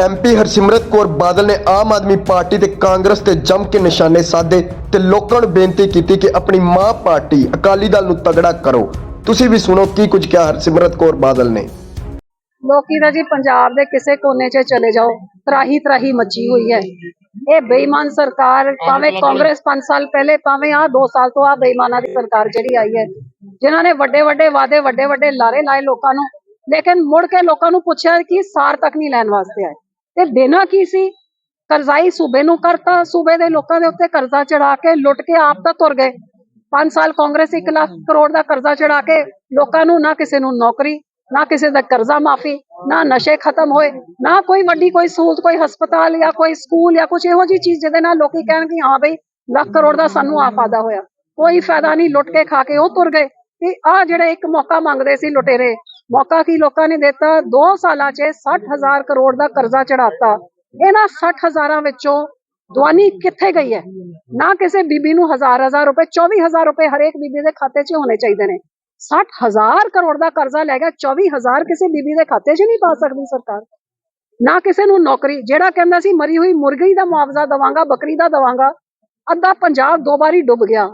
MP Harsimrat Kaur Badal ਨੇ Aam Aadmi party ਤੇ ਕਾਂਗਰਸ ਤੇ ਜੰਮ ਕੇ ਨਿਸ਼ਾਨੇ ਸਾਧੇ ਤੇ ਲੋਕਾਂ ਨੂੰ ਬੇਨਤੀ ਕੀਤੀ ਕਿ ਆਪਣੀ ਮਾਂ ਪਾਰਟੀ ਅਕਾਲੀ ਦਲ ਨੂੰ ਤਗੜਾ ਕਰੋ। ਤੁਸੀਂ ਵੀ ਸੁਣੋ ਕੀ ਕੁਝ ਕਿਹਾ ਹਰਸਿਮਰਤ ਕੌਰ ਬਾਦਲ ਨੇ। ਲੋਕੀ ਦਾ ਜੀ ਪੰਜਾਬ ਦੇ ਕਿਸੇ ਕੋਨੇ 'ਚ ਚਲੇ ਜਾਓ, ਤਰਾਹੀ ਤਰਾਹੀ ਮੱਚੀ ਹੋਈ ਹੈ। ਇਹ ਬੇਈਮਾਨ ਸਰਕਾਰ ਭਾਵੇਂ ਕਾਂਗਰਸ 5 ਸਾਲ ਪਹਿਲੇ, ਭਾਵੇਂ ਆ 2 ਸਾਲ ਤੋਂ ਆ ਬੇਈਮਾਨਾਂ ਦੀ ਸਰਕਾਰ ਜਿਹੜੀ ਆਈ ਹੈ, ਜਿਨ੍ਹਾਂ ਨੇ ਵੱਡੇ ਵੱਡੇ ਵਾਅਦੇ, ਵੱਡੇ ਵੱਡੇ ਲਾਰੇ ਲਾਏ ਲੋਕਾਂ ਨੂੰ, ਲੇਕਿਨ ਮੁੜ ਕੇ ਲੋਕਾਂ ਨੂੰ ਪੁੱਛਿਆ ਕਿ ਸਾਰ ਤੱਕ ਨਹੀਂ ਲੈਣ ਵਾਸਤੇ ਆਏ। ਤੇ ਦੇਣਾ ਕੀ ਸੀ? ਕਰਜ਼ਾਈ ਸੂਬੇ ਨੂੰ ਕਰਤਾ, ਸੂਬੇ ਦੇ ਲੋਕਾਂ ਦੇ ਉੱਤੇ ਕਰਜ਼ਾ ਚੜਾ ਕੇ ਲੁੱਟ ਕੇ ਆਪ ਤਾਂ ਤੁਰ ਗਏ। 5 ਸਾਲ ਕਾਂਗਰਸ 1 ਲੱਖ ਕਰੋੜ ਦਾ ਕਰਜ਼ਾ ਚੜਾ ਕੇ ਲੋਕਾਂ ਨੂੰ ਨਾ ਕਿਸੇ ਨੂੰ ਨੌਕਰੀ, ਨਾ ਕਿਸੇ ਦਾ ਕਰਜ਼ਾ ਮਾਫੀ, ਨਾ ਨਸ਼ੇ ਖਤਮ ਹੋਏ, ਨਾ ਕੋਈ ਵੱਡੀ ਕੋਈ ਸਹੂਲਤ, ਕੋਈ ਹਸਪਤਾਲ ਜਾਂ ਕੋਈ ਸਕੂਲ ਜਾਂ ਕੁਝ ਇਹੋ ਜੀ ਚੀਜ਼ ਜਿਹਦੇ ਨਾਲ ਲੋਕੀ ਕਹਿਣ ਕਿ ਹਾਂ ਬਈ ਲੱਖ ਕਰੋੜ ਦਾ ਸਾਨੂੰ ਆ ਫਾਇਦਾ ਹੋਇਆ। ਕੋਈ ਫਾਇਦਾ ਨਹੀਂ, ਲੁੱਟ ਕੇ ਖਾ ਕੇ ਉਹ ਤੁਰ ਗਏ। ਤੇ ਆ ਜਿਹੜੇ ਇੱਕ ਮੌਕਾ ਮੰਗਦੇ ਸੀ ਲੁਟੇਰੇ ਮੌਕਾ ਕੀ ਲੋਕਾਂ ਨੇ ਦਿੱਤਾ? 2 ਸਾਲਾਂ 'ਚ 60000 ਕਰੋੜ ਦਾ ਕਰਜ਼ਾ ਚੜਾਤਾ ਇਹਨਾਂ 60000 ਵਿੱਚੋਂ ਦਵਾਨੀ ਕਿੱਥੇ ਗਈ ਹੈ? ਨਾ ਕਿਸੇ ਬੀਬੀ ਨੂੰ ਹਜ਼ਾਰ ਹਜ਼ਾਰ ਰੁਪਏ 24000 ਰੁਪਏ ਹਰੇਕ ਬੀਬੀ ਦੇ ਖਾਤੇ 'ਚ ਹੋਣੇ ਚਾਹੀਦੇ ਨੇ। 60000 ਕਰੋੜ ਦਾ ਕਰਜ਼ਾ ਲੈ ਗਿਆ 24000 ਕਿਸੇ ਬੀਬੀ ਦੇ ਖਾਤੇ 'ਚ ਨਹੀਂ ਪਾ ਸਕਦੀ ਸਰਕਾਰ। ਨਾ ਕਿਸੇ ਨੂੰ ਨੌਕਰੀ, ਜਿਹੜਾ ਕਹਿੰਦਾ ਸੀ ਮਰੀ ਹੋਈ ਮੁਰਗੀ ਦਾ ਮੁਆਵਜ਼ਾ ਦਵਾਂਗਾ, ਬੱਕਰੀ ਦਾ ਦਵਾਂਗਾ, ਅੱਧਾ ਪੰਜਾਬ ਦੋ ਵਾਰੀ ਡੁੱਬ ਗਿਆ।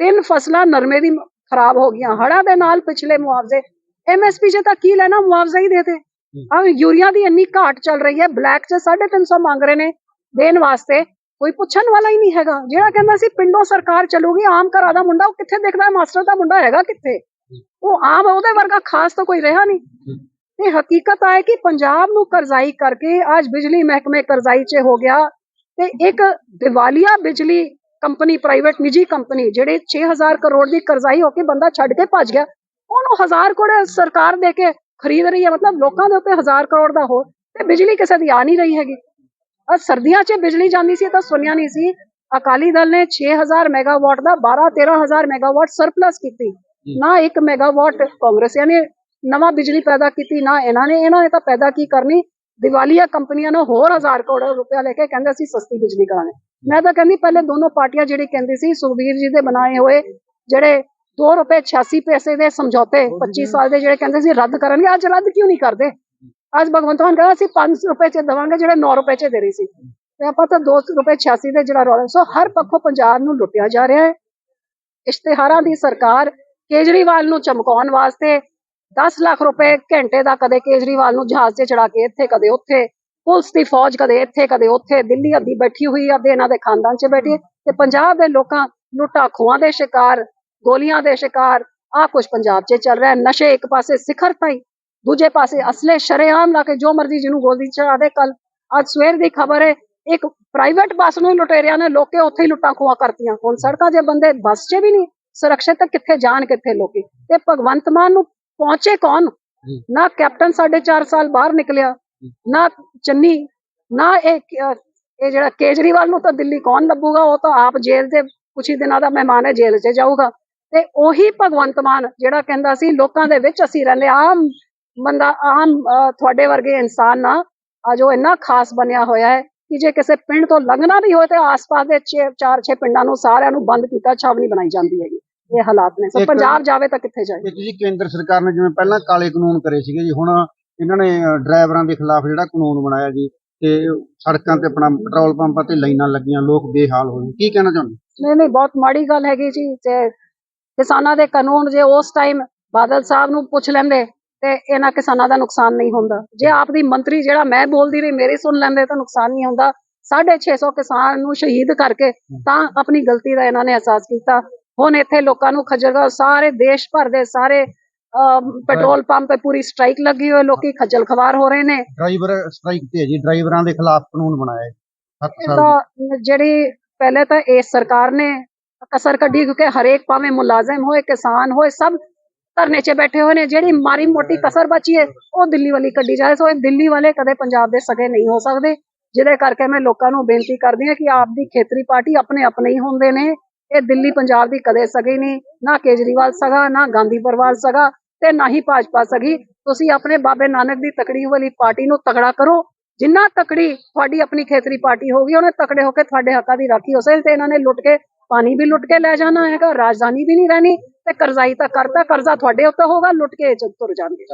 ਤਿੰਨ ਫਸਲਾਂ ਨਰਮੇ ਦੀ ਖਰਾਬ ਹੋ ਗਈਆਂ। ਹੜ੍ਹਾਂ ਦੇ ਨਾਲ ਪਿਛਲੇ ਮੁਆਵਜ਼ੇ ਐਮਐਸਪੀ 'ਚ ਤਾਂ ਕੀ ਲੈਣਾ ਮੁਆਵਜ਼ਾ ਹੀ ਦੇ ਦੇ। ਆ ਯੂਰੀਆ ਦੀ ਇੰਨੀ ਘਾਟ ਚੱਲ ਰਹੀ ਹੈ ਬਲੈਕ 'ਚ 350 ਮੰਗ ਰਹੇ ਨੇ ਦੇਣ ਵਾਸਤੇ। ਕੋਈ ਪੁੱਛਣ ਵਾਲਾ ਹੀ ਨਹੀਂ ਹੈਗਾ। ਜਿਹੜਾ ਕਹਿੰਦਾ ਸੀ ਪਿੰਡੋਂ ਸਰਕਾਰ ਚੱਲੂਗੀ ਆਮ ਘਰਾਂ ਦਾ ਮੁੰਡਾ ਉਹ ਕਿੱਥੇ ਦਿਖਦਾ? ਮਾਸਟਰ ਦਾ ਮੁੰਡਾ ਹੈਗਾ ਕਿੱਥੇ? ਉਹ ਆਮ ਉਹਦੇ ਵਰਗਾ ਖਾਸ ਤਾਂ ਕੋਈ ਰਿਹਾ ਨਹੀਂ। ਤੇ ਹਕੀਕਤ ਹੈ ਕਿ ਪੰਜਾਬ ਨੂੰ ਕਰਜ਼ਾਈ ਕਰਕੇ ਅੱਜ ਬਿਜਲੀ ਮਹਿਕਮੇ ਕਰਜ਼ਾਈ 'ਚ ਹੋ ਗਿਆ। ਤੇ ਇੱਕ ਦਿਵਾਲੀਆ ਬਿਜਲੀ ਕੰਪਨੀ ਪ੍ਰਾਈਵੇਟ ਨਿੱਜੀ ਕੰਪਨੀ ਜਿਹੜੇ 6000 ਕਰੋੜ ਦੀ ਕਰਜ਼ਾਈ ਹੋ ਕੇ ਬੰਦਾ ਛੱਡ ਕੇ ਭੱਜ ਗਿਆ। ਉਹਨੂੰ 1000 ਕਰੋੜ ਸਰਕਾਰ ਦੇ ਕੇ ਖਰੀਦ ਰਹੀ ਹੈ ਮਤਲਬ ਲੋਕਾਂ ਦੇ ਉੱਤੇ 1000 ਕਰੋੜ ਦਾ ਹੋ ਤੇ ਬਿਜਲੀ ਕਿਸੇ ਦੀ ਆ ਨਹੀਂ ਰਹੀ ਹੈਗੀ। ਅੱਜ ਸਰਦੀਆਂ 'ਚ ਬਿਜਲੀ ਜਾਂਦੀ ਸੀ ਤਾਂ ਸੁਣਿਆ ਨਹੀਂ ਸੀ। ਅਕਾਲੀ ਦਲ ਨੇ 6000 ਮੈਗਾਵਾਟ ਦਾ 12 13000 ਮੈਗਾਵਾਟ ਸਰਪਲਸ ਕੀਤੀ। ਨਾ 1 ਮੈਗਾਵਾਟ ਕਾਂਗਰਸੀਆਂ ਨੇ ਨਵਾਂ ਬਿਜਲੀ ਪੈਦਾ ਕੀਤੀ ਨਾ ਇਹਨਾਂ ਨੇ ਇਹਨਾਂ ਨੇ ਤਾਂ ਪੈਦਾ ਕੀ ਕਰਨੀ? ਦੀਵਾਲੀਆ ਕੰਪਨੀਆਂ ਨੂੰ ਹੋਰ 1000 ਕਰੋੜ ਰੁਪਇਆ ਲੈ ਕੇ ਕਹਿੰਦੇ ਸੀ ਸਸਤੀ ਬਿਜਲੀ ਕਰਾਣੇ ਮੈਂ ਤਾਂ ਕਹਿੰਦੀ ਪਹਿਲੇ ਦੋਨੋਂ ਪਾਰਟੀਆਂ ਜਿਹੜੀ ਕਹਿੰਦੀ ਸੀ ਸੁਖਬੀਰ ਜੀ ਦੇ ਬਣਾਏ ਹੋਏ ਜਿਹੜੇ 2 ਰੁਪਏ 86 ਪੈਸੇ ਦੇ ਸਮਝੌਤੇ 25 ਸਾਲ ਦੇ ਜਿਹੜੇ ਕਹਿੰਦੇ ਸੀ ਰੱਦ ਕਰਨਗੇ ਅੱਜ ਰੱਦ ਕਿਉਂ ਨਹੀਂ ਕਰਦੇ? ਅੱਜ ਭਗਵੰਤ ਮਾਨ ਕਹਿੰਦਾ ਅਸੀਂ 5 ਰੁਪਏ ਚ ਦੇਵਾਂਗੇ ਜਿਹੜੇ 9 ਰੁਪਏ ਚ ਦੇ ਰਹੀ ਸੀ। ਤੇ ਆਪਾਂ ਤਾਂ 2 ਰੁਪਏ 86 ਦੇ ਜਿਹੜਾ ਰੌਲਾ ਸੋ ਹਰ ਪੱਖੋਂ ਪੰਜਾਬ ਨੂੰ ਲੁੱਟਿਆ ਜਾ ਰਿਹਾ ਹੈ। ਇਸ਼ਤਿਹਾਰਾਂ ਦੀ ਸਰਕਾਰ ਕੇਜਰੀਵਾਲ ਨੂੰ ਚਮਕਾਉਣ ਵਾਸਤੇ 10 ਲੱਖ ਰੁਪਏ ਘੰਟੇ ਦਾ ਕਦੇ ਕੇਜਰੀਵਾਲ ਨੂੰ ਜਹਾਜ਼ ਤੇ ਚੜਾ ਕੇ ਇੱਥੇ ਕਦੇ ਉੱਥੇ। ਪੁਲਿਸ ਦੀ ਫੌਜ ਕਦੇ ਇੱਥੇ ਕਦੇ ਉੱਥੇ। ਦਿੱਲੀ ਅੱਧੀ ਬੈਠੀ ਹੋਈ ਆ ਤੇ ਇਹਨਾਂ ਦੇ ਖਾਨਦਾਨ 'ਚ ਬੈਠੀ ਤੇ ਪੰਜਾਬ ਦੇ ਲੋਕਾਂ ਲੁੱਟਾ ਖੋਹਾਂ ਦੇ ਸ਼ਿਕਾਰ ਗੋਲੀਆਂ ਦੇ ਸ਼ਿਕਾਰ ਆ ਕੁਝ ਪੰਜਾਬ 'ਚ ਚੱਲ ਰਿਹਾ ਨਸ਼ੇ ਇੱਕ ਪਾਸੇ ਸਿਖਰ ਤਾਈ ਦੂਜੇ ਪਾਸੇ ਅਸਲੇ ਸ਼ਰੇਆਮ ਲਾ ਕੇ ਜੋ ਮਰਜ਼ੀ ਜਿਹਨੂੰ ਗੋਲੀ ਚੜਾ ਦੇ। ਕੱਲ ਅੱਜ ਸਵੇਰ ਦੀ ਖਬਰ ਹੈ ਇੱਕ ਪ੍ਰਾਈਵੇਟ ਬੱਸ ਨੂੰ ਲੁਟੇਰਿਆਂ ਨੇ ਲੋਕੇ ਉੱਥੇ ਹੀ ਲੁੱਟਾਂ ਖੋਹਾਂ ਕਰਤੀਆਂ। ਹੁਣ ਸੜਕਾਂ 'ਤੇ ਬੰਦੇ ਬੱਸ 'ਚ ਵੀ ਨਹੀਂ ਸੁਰੱਖਿਅਤ ਕਿੱਥੇ ਜਾਣ ਕਿੱਥੇ ਲੋਕੀ? ਤੇ ਭਗਵੰਤ ਮਾਨ ਨੂੰ ਪਹੁੰਚੇ ਕੌਣ? ਨਾ ਕੈਪਟਨ ਸਾਡੇ 4 ਸਾਲ ਬਾਹਰ ਨਿਕਲਿਆ ਨਾ ਚੰਨੀ ਨਾ ਇਹ ਇਹ ਜਿਹੜਾ ਕੇਜਰੀਵਾਲ ਨੂੰ ਤਾਂ ਦਿੱਲੀ ਕੌਣ ਲੱਭੂਗਾ? ਉਹ ਤਾਂ ਆਪ ਜੇਲ੍ਹ ਦੇ ਕੁਛ ਹੀ ਦਿਨਾਂ ਦਾ ਮਹਿਮਾਨ ਹੈ ਜੇਲ੍ਹ 'ਚ ਜਾਊਗਾ। ਤੇ ਉਹੀ ਭਗਵੰਤ ਮਾਨ ਜਿਹੜਾ ਕਹਿੰਦਾ ਸੀ ਲੋਕਾਂ ਦੇ ਵਿੱਚ ਅਸੀਂ ਰਹਿੰਦੇ ਆਮ ਬੰਦਾ ਆਮ ਤੁਹਾਡੇ ਵਰਗੇ ਇਨਸਾਨ ਨਾ ਅੱਜ ਇੰਨਾ ਖਾਸ ਬਣਿਆ ਹੋਇਆ ਹੈ ਕਿ ਜੇ ਕਿਸੇ ਪਿੰਡ ਤੋਂ ਲੰਘਣਾ ਵੀ ਹੋਏ ਤੇ ਆਸ-ਪਾਸ ਦੇ 6 ਚਾਰ ਛੇ ਪਿੰਡਾਂ ਨੂੰ ਸਾਰਿਆਂ ਨੂੰ ਬੰਦ ਕੀਤਾ ਛਾਵਣੀ ਬਣਾਈ ਜਾਂਦੀ ਹੈਗੀ। ਇਹ ਹਾਲਾਤ ਨੇ। ਸੋ ਪੰਜਾਬ ਜਾਵੇ ਤਾਂ ਕਿੱਥੇ ਜਾਏ? ਤੁਸੀਂ ਕੇਂਦਰ ਸਰਕਾਰ ਨੇ ਜਿਵੇਂ ਪਹਿਲਾਂ ਕਾਲੇ ਕਾਨੂੰਨ ਕਰੇ ਸੀਗੇ ਜੀ ਹੁਣ ਇਹਨਾਂ ਨੇ ਡਰਾਈਵਰਾਂ ਦੇ ਖਿਲਾਫ ਜਿਹੜਾ ਕਾਨੂੰਨ ਬਣਾਇਆ ਜੀ ਤੇ ਸੜਕਾਂ ਤੇ ਆਪਣਾ ਪੈਟਰੋਲ ਪੰਪਾਂ ਤੇ ਲਾਈਨਾਂ ਲੱਗੀਆਂ ਲੋਕ ਬੇਹਾਲ ਹੋਏ ਕੀ ਕਹਿਣਾ ਚਾਹੁੰਦੇ? ਨਹੀਂ ਨਹੀਂ ਬਹੁਤ ਮਾੜੀ ਗੱਲ ਹੈਗੀ ਜੀ ਤੇ ਕਿਸਾਨਾਂ ਦੇ ਕਾਨੂੰਨ ਜੇ ਉਸ ਟਾਈਮ ਬਾਦਲ ਸਾਹਿਬ ਨੂੰ ਪੁੱਛ ਲੈਂਦੇ ਤੇ ਇਹਨਾਂ ਕਿਸਾਨਾਂ ਦਾ ਨੁਕਸਾਨ ਨਹੀਂ ਹੁੰਦਾ। ਜੇ ਆਪ ਦੀ ਮੰਤਰੀ ਜਿਹੜਾ ਮੈਂ ਬੋਲਦੀ ਰਹੀ ਮੇਰੀ ਸੁਣ ਲੈਂਦੇ ਤਾਂ ਨੁਕਸਾਨ ਨਹੀਂ ਹੁੰਦਾ। 650 ਕਿਸਾਨ ਨੂੰ ਸ਼ਹੀਦ ਕਰਕੇ ਤਾਂ ਆਪਣੀ ਗਲਤੀ ਦਾ ਇਹਨਾਂ ਨੇ ਅਹਿਸਾਸ ਕੀਤਾ। ਹੁਣ ਇੱਥੇ ਲੋਕਾਂ ਨੂੰ ਖੱਜਲ ਸਾਰੇ ਦੇਸ਼ ਭਰ ਦੇ ਸਾਰੇ ਪੈਟਰੋਲ ਪੰਪ ਤੇ ਪੂਰੀ ਸਟ੍ਰਾਈਕ ਲੱਗੀ ਹੋਈ ਲੋਕੀ ਖੱਜਲ ਖਵਾਰ ਹੋ ਰਹੇ ਨੇ। ਡਰਾਈਵਰ ਸਟ੍ਰਾਈਕ ਤੇ ਜੀ ਡਰਾਈਵਰਾਂ ਦੇ ਖਿਲਾਫ ਕਾਨੂੰਨ ਬਣਾਇਆ ਹੈ ਜਿਹੜੀ ਪਹਿਲੇ ਤਾਂ ਇਸ ਸਰਕਾਰ ਨੇ ਕਸਰ ਕੱਢੀ ਕਿਉਂਕਿ ਹਰੇਕ ਭਾਵੇਂ ਮੁਲਾਜ਼ਮ ਹੋਏ ਕਿਸਾਨ ਹੋਏ ਸਭ ਧਰਨੇ 'ਚ ਬੈਠੇ ਹੋਏ ਨੇ ਜਿਹੜੀ ਮਾਰੀ ਮੋਟੀ ਕਸਰ ਬਚੀ ਹੈ ਉਹ ਦਿੱਲੀ ਵਾਲੀ ਕੱਢੀ ਜਾਏ ਸੋ ਇਹ ਦਿੱਲੀ ਵਾਲੇ ਕਦੇ ਪੰਜਾਬ ਦੇ ਸਗੇ ਨਹੀਂ ਹੋ ਸਕਦੇ। ਜਿਹਦੇ ਕਰਕੇ ਮੈਂ ਲੋਕਾਂ ਨੂੰ ਬੇਨਤੀ ਕਰਦੀ ਹਾਂ ਕਿ ਆਪ ਦੀ ਖੇਤਰੀ ਪਾਰਟੀ ਆਪਣੇ ਆਪਣੇ ਹੀ ਹੁੰਦੇ ਨੇ। ਇਹ ਦਿੱਲੀ ਪੰਜਾਬ ਦੀ ਕਦੇ ਸਗੇ ਨਹੀਂ। ਨਾ ਕੇਜਰੀਵਾਲ ਸਗਾ ਨਾ ਗਾਂਧੀ ਪਰਿਵਾਰ ਸਗਾ ਤੇ ਨਾ ਹੀ ਭਾਜਪਾ ਸਗੀ। ਤੁਸੀਂ ਆਪਣੇ ਬਾਬੇ ਨਾਨਕ ਦੀ ਤਕੜੀ ਵਾਲੀ ਪਾਰਟੀ ਨੂੰ ਤਕੜਾ ਕਰੋ। ਜਿੰਨਾ ਤਕੜੀ ਤੁਹਾਡੀ ਆਪਣੀ ਖੇਤਰੀ ਪਾਰਟੀ ਹੋਗੀ ਉਹਨੇ ਤਕੜੇ ਹੋ ਕੇ ਤੁਹਾਡੇ ਹੱਕਾਂ ਦੀ ਰਾਖੀ ਹੋ ਸਕੇ ਤੇ ਇਹਨਾਂ ਨੇ ਲੁੱਟ ਕੇ ਪਾਣੀ ਵੀ ਲੁੱਟ ਕੇ ਲੈ ਜਾਣਾ ਹੈਗਾ, ਰਾਜਧਾਨੀ ਵੀ ਨਹੀਂ ਰਹਿਣੀ ਤੇ ਕਰਜ਼ਾਈ ਤਾਂ ਕਰਤਾ, ਕਰਜ਼ਾ ਤੁਹਾਡੇ ਉੱਤੇ ਹੋਗਾ ਲੁੱਟ ਕੇ ਤੁਰ ਜਾਣਗੇ।